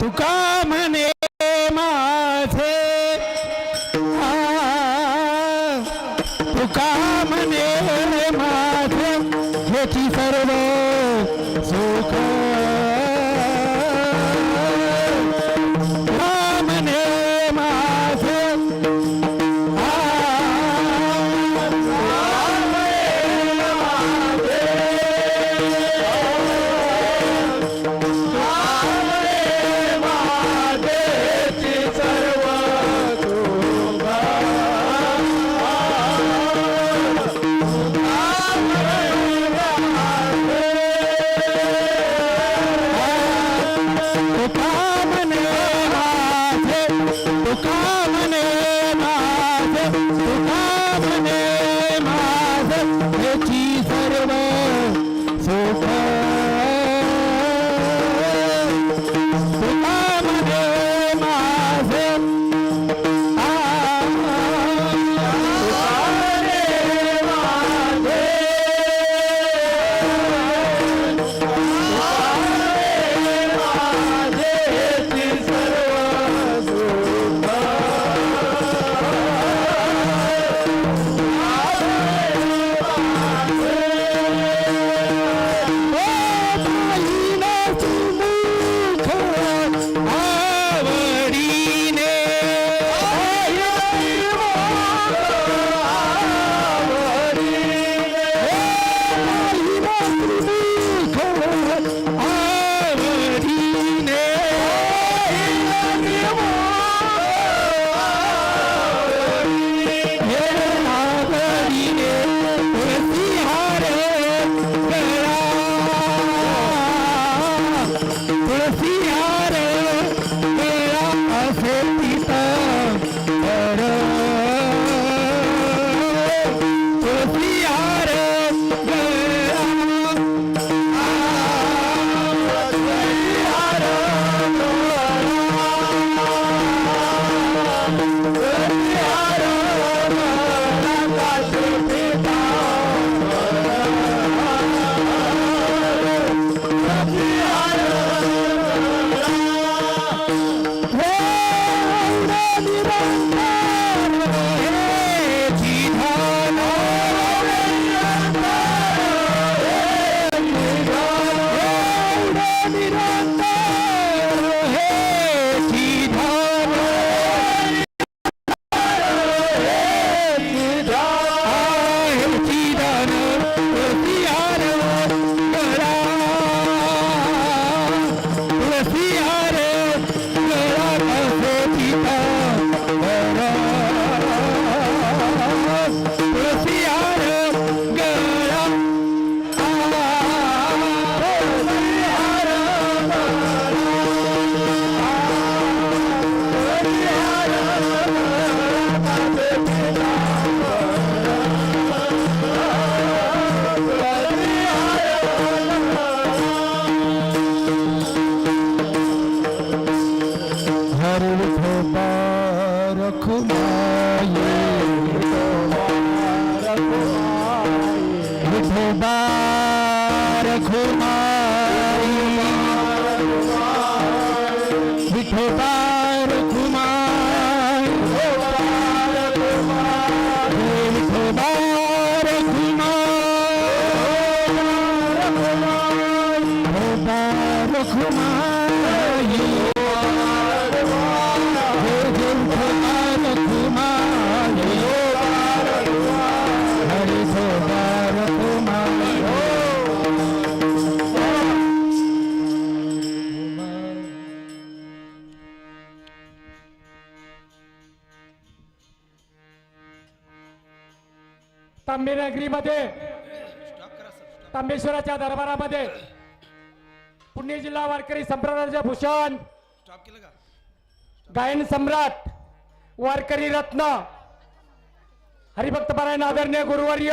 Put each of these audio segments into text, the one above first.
तुका খোদার ঘুমা नगरीमध्ये तांबेश्वराच्या दरबारामध्ये पुणे जिल्हा वारकरी संप्रदायाचे भूषण गायन सम्राट वारकरी रत्न हरिभक्तपरायण आदरणीय गुरुवर्य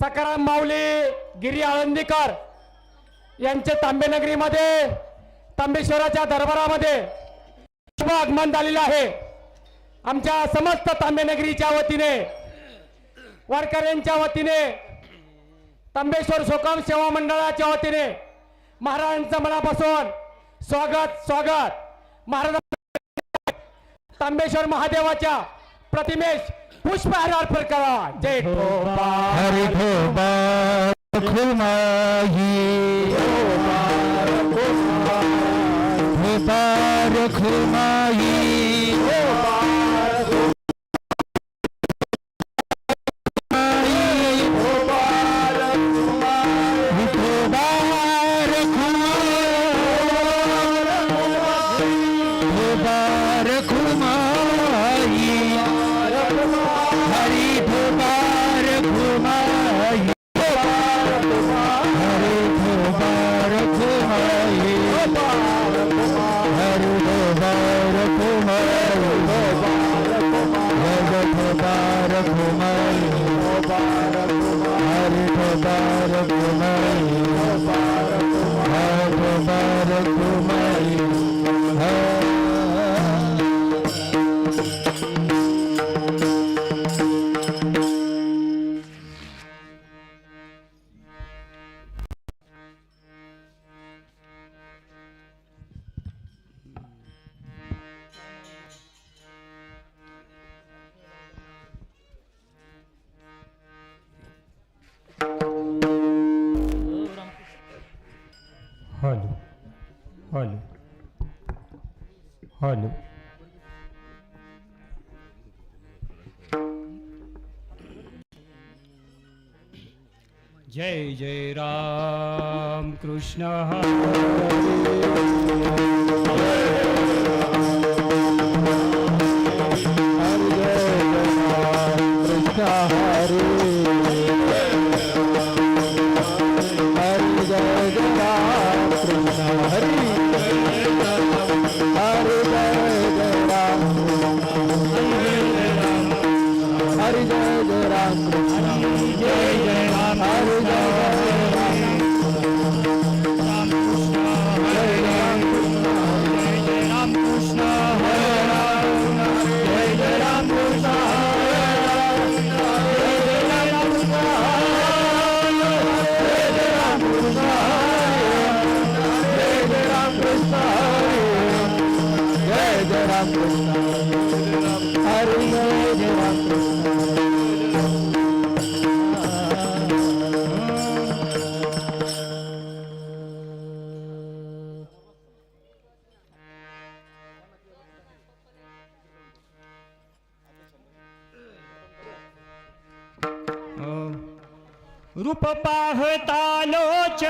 सकाराम माऊली गिरी आळंदीकर यांचे तांबेनगरीमध्ये तांबेश्वराच्या दरबारामध्ये शुभ आगमन झालेलं आहे. आमच्या समस्त तांबेनगरीच्या वतीने वारकऱ्यांच्या वतीने तंबेश्वर सोकाम सेवा मंडळाच्या वतीने महाराजांचं मनापासून स्वागत स्वागत. महाराज तांबेश्वर महादेवाच्या प्रतिमेश पुष्पहार अर्पण करा. जय हरी खुमाई हॅलो जय जय राम कृष्ण गुप पाहतालोचनी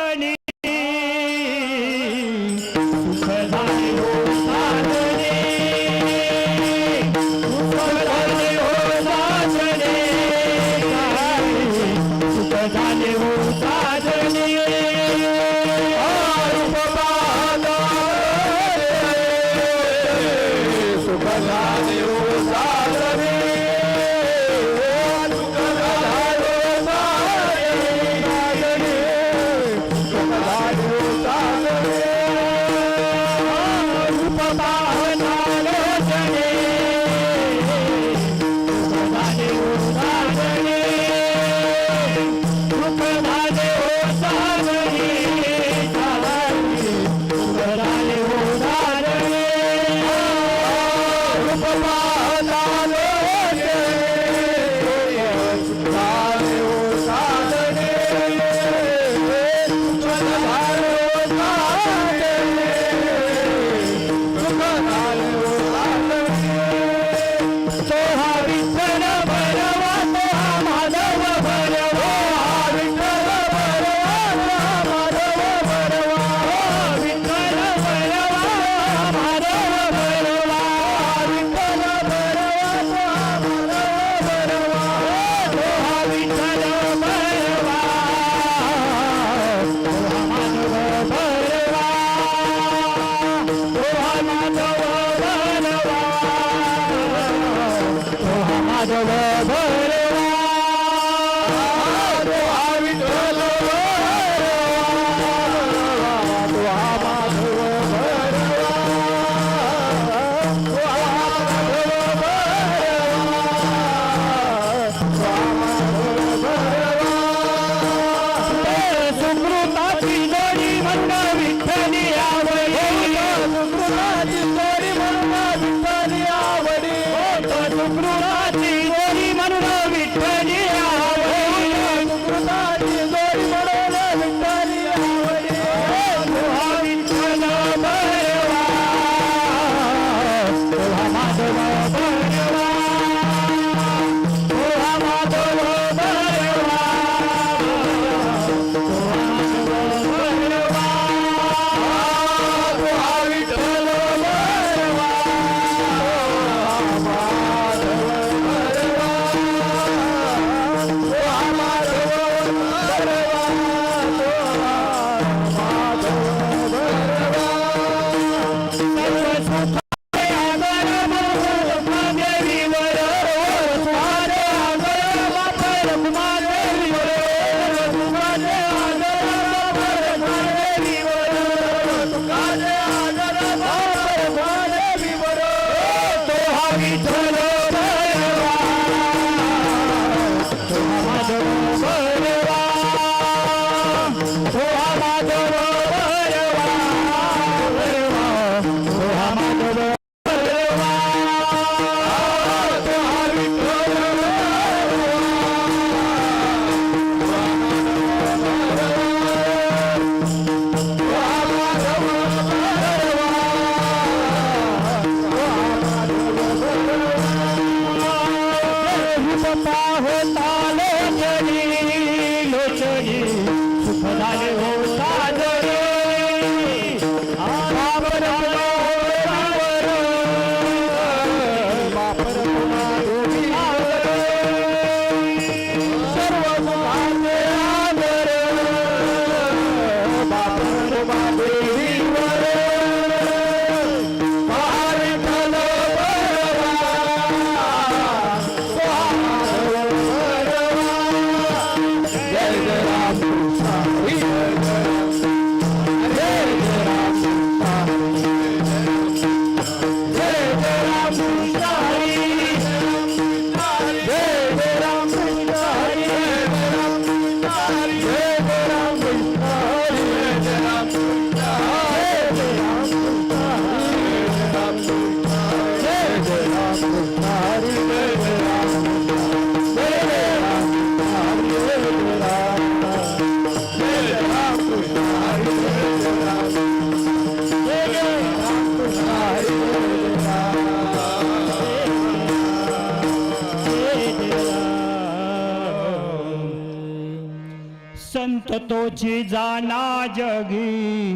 तुमची जाना जगी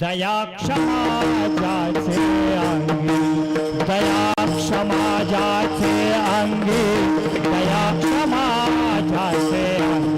दया क्षमाजाचे अंगी दया क्षमाजाचे अंगी दया क्षमाजाचे अंगी.